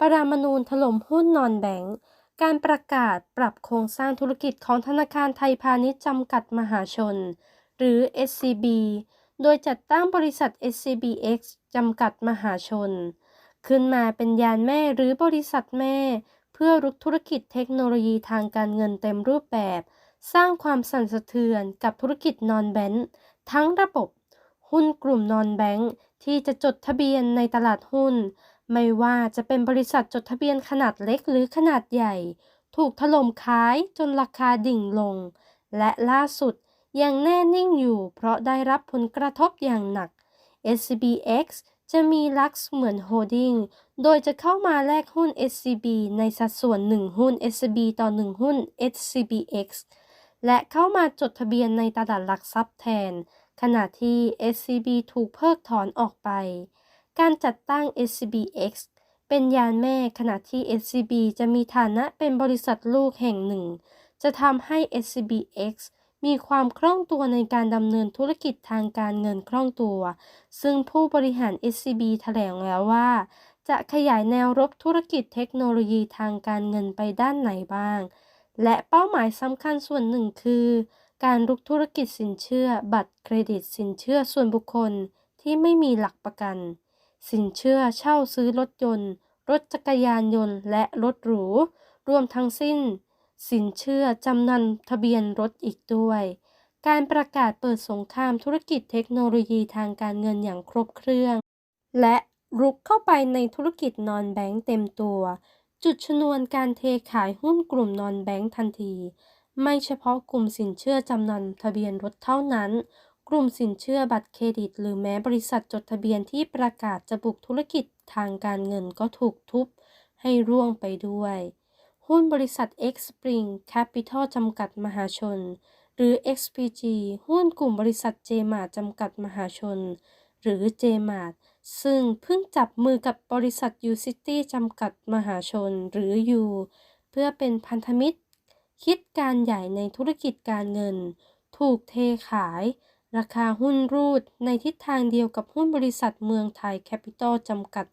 ปรามานูญถล่มหุ้นนอนแบงก์การประกาศปรับโครงสร้างธุรกิจของธนาคารไทยพาณิชย์จำกัดมหาชน หรือ SCB โดยจัดตั้งบริษัท SCBX จำกัดมหาชน ขึ้นมาเป็นยานแม่หรือบริษัทแม่ เพื่อรุกธุรกิจเทคโนโลยีทางการเงินเต็มรูปแบบ สร้างความสั่นสะเทือนกับธุรกิจนอนแบงก์ทั้งระบบ หุ้นกลุ่มนอนแบงก์ที่จะจดทะเบียนในตลาดหุ้น ไม่ว่าจะเป็นบริษัทจดทะเบียนขนาดเล็กหรือขนาดใหญ่ ถูกถล่มขายจนราคาดิ่งลง และล่าสุดยังแน่นิ่งอยู่เพราะได้รับผลกระทบอย่างหนัก SCBX จะมีลักษณ์เหมือนโฮดดิ้ง โดยจะเข้ามาแลกหุ้น SCB ในสัดส่วน 1 หุ้น SCB ต่อ 1 หุ้น SCBX และเข้ามาจดทะเบียนในตลาดหลักทรัพย์แทน ขณะที่ SCB ถูกเพิกถอนออกไป การจัดตั้ง SCBX เป็นยานแม่ขณะที่ SCB จะมีฐานะเป็นบริษัทลูกแห่งหนึ่ง จะทำให้ SCBX มีความคล่องตัวในการดำเนินธุรกิจทางการเงินคล่องตัว ซึ่งผู้บริหาร SCB แถลงแล้วว่า จะขยายแนวรบธุรกิจเทคโนโลยีทางการเงินไปด้านไหนบ้าง และเป้าหมายสำคัญส่วนหนึ่งคือ การรุกธุรกิจสินเชื่อ บัตรเครดิตสินเชื่อส่วนบุคคลที่ไม่มีหลักประกัน สินเชื่อเช่าซื้อรถยนต์ รถจักรยานยนต์และรถหรู รวมทั้งสิ้น สินเชื่อจำนำทะเบียนรถอีกด้วย การประกาศเปิดสงครามธุรกิจเทคโนโลยีทางการเงินอย่างครบเครื่อง และรุกเข้าไปในธุรกิจนอนแบงก์เต็มตัว จุดชนวนการเทขายหุ้นกลุ่มนอนแบงก์ทันที ไม่เฉพาะกลุ่มสินเชื่อจำนำทะเบียนรถเท่านั้น กลุ่มสินเชื่อบัตรเครดิต หรือแม้บริษัทจดทะเบียนที่ประกาศจะบุกธุรกิจทางการเงินก็ถูกทุบให้ร่วงไปด้วย หุ้นบริษัท X Spring Capital จำกัดมหาชน หรือ XPG หุ้นกลุ่มบริษัท JMart จำกัดมหาชน หรือ JMart ซึ่งเพิ่งจับมือกับบริษัท U-City จำกัดมหาชน หรือ U เพื่อเป็นพันธมิตร คิดการใหญ่ในธุรกิจการเงิน ถูกเทขาย ราคาหุ้นรูดในทิศทางเดียวกับหุ้นบริษัทเมืองไทยแคปิตอลจำกัด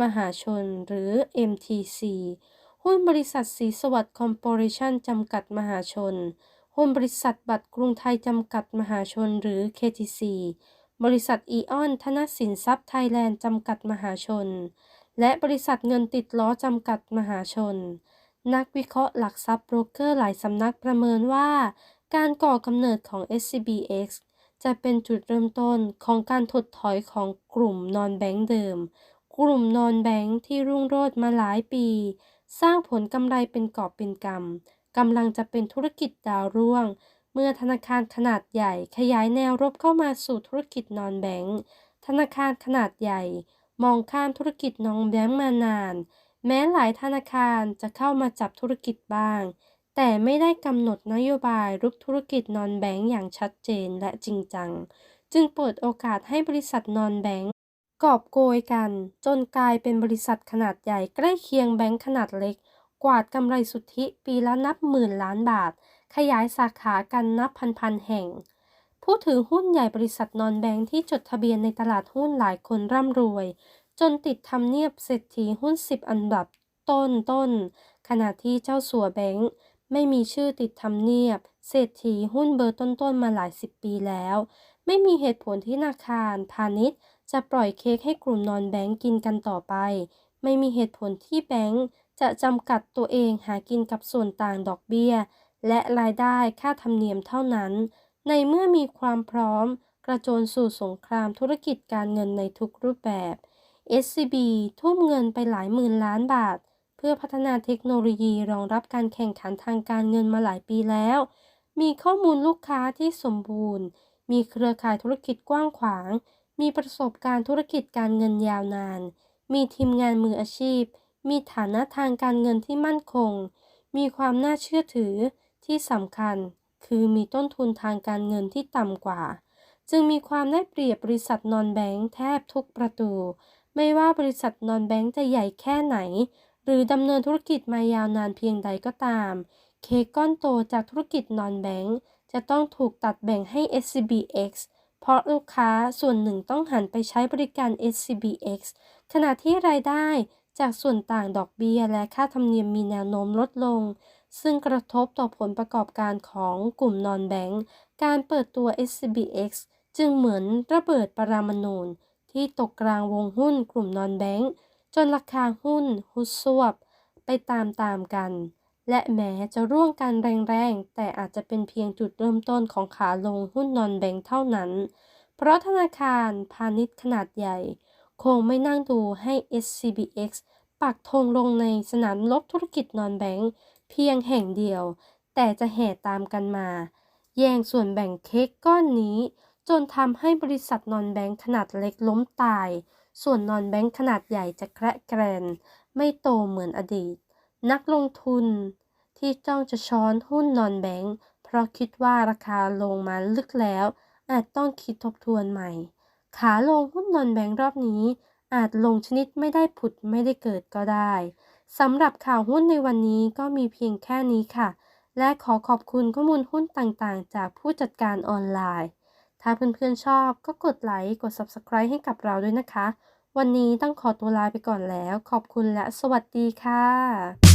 มหาชน หรือ MTC หุ้นบริษัทสีสวัสดิ์คอร์ปอเรชั่นจำกัดมหาชน หุ้นบริษัทบัตรกรุงไทยจำกัดมหาชน หรือ KTC บริษัทอีออนธนสินทรัพย์ไทยแลนด์จำกัดมหาชน และบริษัทเงินติดล้อจำกัดมหาชน นักวิเคราะห์หลักทรัพย์โบรกเกอร์หลายสำนักประเมินว่า การก่อกำเนิดของ SCBX จะเป็นจุดเริ่มต้นของการถดถอยของกลุ่มนอนแบงก์เดิม กลุ่มนอนแบงก์ที่รุ่งโรจน์มาหลายปี สร้างผลกำไรเป็นกอบเป็นกำกำลังจะเป็นธุรกิจดาวร่วงเมื่อธนาคารขนาดใหญ่ขยายแนวรบเข้ามาสู่ธุรกิจนอนแบงก์ธนาคารขนาดใหญ่ มองข้ามธุรกิจนอนแบงก์มานาน แม้หลายธนาคารจะเข้ามาจับธุรกิจบ้าง แต่ไม่ได้กำหนดนโยบายรุกธุรกิจนอนแบงก์อย่างชัดเจนและจริงจัง จึงเปิดโอกาสให้บริษัทนอนแบงก์กอบโกยกัน จนกลายเป็นบริษัทขนาดใหญ่ใกล้เคียงแบงก์ขนาดเล็ก กวาดกำไรสุทธิปีละนับหมื่นล้านบาท ขยายสาขากันนับพันๆแห่ง ผู้ถือหุ้นใหญ่บริษัทนอนแบงก์ที่จดทะเบียนในตลาดหุ้นหลายคนร่ำรวย จนติดทำเนียบเศรษฐีหุ้น 10 อันดับต้นต้นขณะที่เจ้าสัวแบงก์ ไม่มีชื่อติดทำเนียบ เศรษฐีหุ้นเบอร์ต้นๆมาหลายสิบปีแล้ว ไม่มีเหตุผลที่ธนาคาร พาณิชย์ จะปล่อยเค้กให้กลุ่มนอนแบงก์กินกันต่อไป ไม่มีเหตุผลที่แบงก์จะจำกัดตัวเองหากินกับส่วนต่างดอกเบี้ย และรายได้ค่าธรรมเนียมเท่านั้น ในเมื่อมีความพร้อม กระโจนสู่สงครามธุรกิจการเงินในทุกรูปแบบ SCB ทุ่มเงินไปหลายหมื่นล้านบาท เพื่อพัฒนาเทคโนโลยีรองรับการแข่งขันทางการเงินมาหลายปีแล้ว มีข้อมูลลูกค้าที่สมบูรณ์ มีเครือข่ายธุรกิจกว้างขวาง มีประสบการณ์ธุรกิจการเงินยาวนาน มีทีมงานมืออาชีพ มีฐานะทางการเงินที่มั่นคง มีความน่าเชื่อถือที่สำคัญ คือมีต้นทุนทางการเงินที่ต่ำกว่า จึงมีความได้เปรียบบริษัทนอนแบงค์แทบทุกประตู ไม่ว่าบริษัทนอนแบงค์จะใหญ่แค่ไหน หรือดำเนินธุรกิจมายาวนานเพียงใดก็ตาม เค้กก้อนโตจากธุรกิจนอนแบงค์จะต้องถูกตัดแบ่งให้ SCBX เพราะลูกค้าส่วนหนึ่งต้องหันไปใช้บริการ SCBX ขณะที่รายได้จากส่วนต่างดอกเบี้ยและค่าธรรมเนียมมีแนวโน้มลดลง ซึ่งกระทบต่อผลประกอบการของกลุ่มนอนแบงค์การเปิดตัว SCBX จึงเหมือนระเบิดปรามาณูที่ตกกลางวงหุ้นกลุ่มนอนแบงค์ นราคาหุ้นฮุดซวบไปตามๆกัน และแม้จะร่วงกันแรงๆ แต่อาจจะเป็นเพียงจุดเริ่มต้นของขาลงหุ้นนอนแบงค์เท่านั้น เพราะธนาคารพาณิชย์ขนาดใหญ่ คงไม่นั่งดูให้ SCBX ปักธงลงในสนามรบธุรกิจนอนแบงค์เพียงแห่งเดียว แต่จะแห่ตามกันมา แย่งส่วนแบ่งเค้กก้อนนี้ จนทำให้บริษัทนอนแบงค์ขนาดเล็กล้มตาย ส่วนนอนแบงค์ขนาดใหญ่จะแคระแกรน ไม่โตเหมือนอดีต นักลงทุนที่จ้องจะช้อนหุ้นนอนแบงค์เพราะคิดว่าราคาลงมาลึกแล้ว อาจต้องคิดทบทวนใหม่ ขาลงหุ้นนอนแบงค์รอบนี้ อาจลงชนิดไม่ได้ผุดไม่ได้เกิดก็ได้สำหรับข่าวหุ้นในวันนี้ก็มีเพียงแค่นี้ค่ะ และขอขอบคุณข้อมูลหุ้นต่างๆ จากผู้จัดการออนไลน์ ถ้าเพื่อนๆชอบก็กดไลค์กด Subscribe ให้กับเราด้วยนะคะ วันนี้ต้องขอตัวลาไปก่อนแล้ว ขอบคุณและสวัสดีค่ะ